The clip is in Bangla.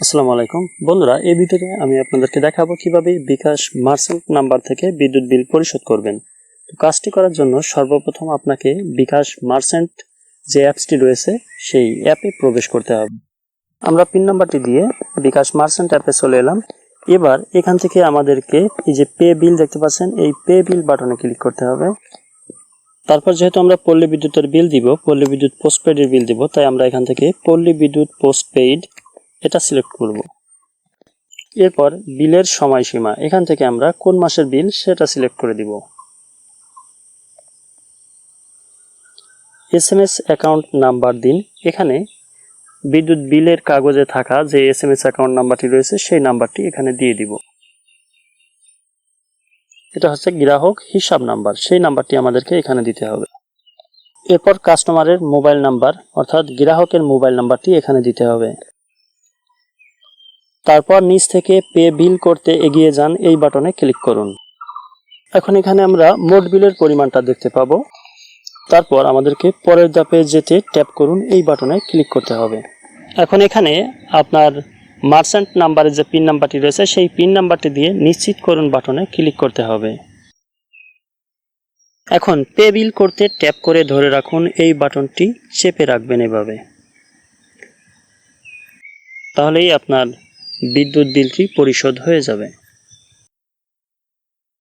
আসসালামু আলাইকুম। বন্ধুরা, এই ভিডিওতে আমি আপনাদেরকে দেখাবো কীভাবে বিকাশ মার্চেন্ট নাম্বার থেকে বিদ্যুৎ বিল পরিশোধ করবেন। তো কাজটি করার জন্য সর্বপ্রথম আপনাকে বিকাশ মার্চেন্ট যে অ্যাপসটি রয়েছে, সেই অ্যাপে প্রবেশ করতে হবে। আমরা পিন নাম্বারটি দিয়ে বিকাশ মার্চেন্ট অ্যাপে চলে এলাম। এবার এখান থেকে আমাদেরকে এই যে পে বিল দেখতে পাচ্ছেন, এই পে বিল বাটনে ক্লিক করতে হবে। তারপর যেহেতু আমরা পল্লী বিদ্যুতের বিল দিব, পল্লী বিদ্যুৎ পোস্টপেডের বিল দিব, তাই আমরা এখান থেকে পল্লী বিদ্যুৎ পোস্টপেইড এটা সিলেক্ট করব। এরপর বিলের সময়সীমা, এখান থেকে আমরা কোন মাসের বিল সেটা সিলেক্ট করে দিব। S M S account number দিন। এখানে বিদ্যুৎ বিলের কাগজে থাকা যে এস এম এস অ্যাকাউন্ট নাম্বারটি রয়েছে, সেই নাম্বারটি এখানে দিয়ে দিব। এটা হচ্ছে গ্রাহক হিসাব নাম্বার সেই নাম্বারটি আমাদেরকে এখানে দিতে হবে। এরপর কাস্টমারের মোবাইল নাম্বার অর্থাৎ গ্রাহকের মোবাইল নাম্বারটি এখানে দিতে হবে। তারপর নিচ থেকে পে বিল করতে এগিয়ে যান এই বাটনে ক্লিক করুন। এখন এখানে আমরা মোট বিলের পরিমাণটা দেখতে পাবো। তারপর আমাদেরকে পরের ধাপে যেতে ট্যাপ করুন, এই বাটনে ক্লিক করতে হবে। এখন এখানে আপনার মার্চেন্ট নাম্বারের যে পিন নাম্বারটি রয়েছে, সেই পিন নাম্বারটি দিয়ে নিশ্চিত করুন বাটনে ক্লিক করতে হবে। এখন পে বিল করতে ট্যাপ করে ধরে রাখুন, এই বাটনটি চেপে রাখবেন এভাবে। তাহলেই আপনার বিদ্যুৎ বিলটি পরিশোধ হয়ে যাবে।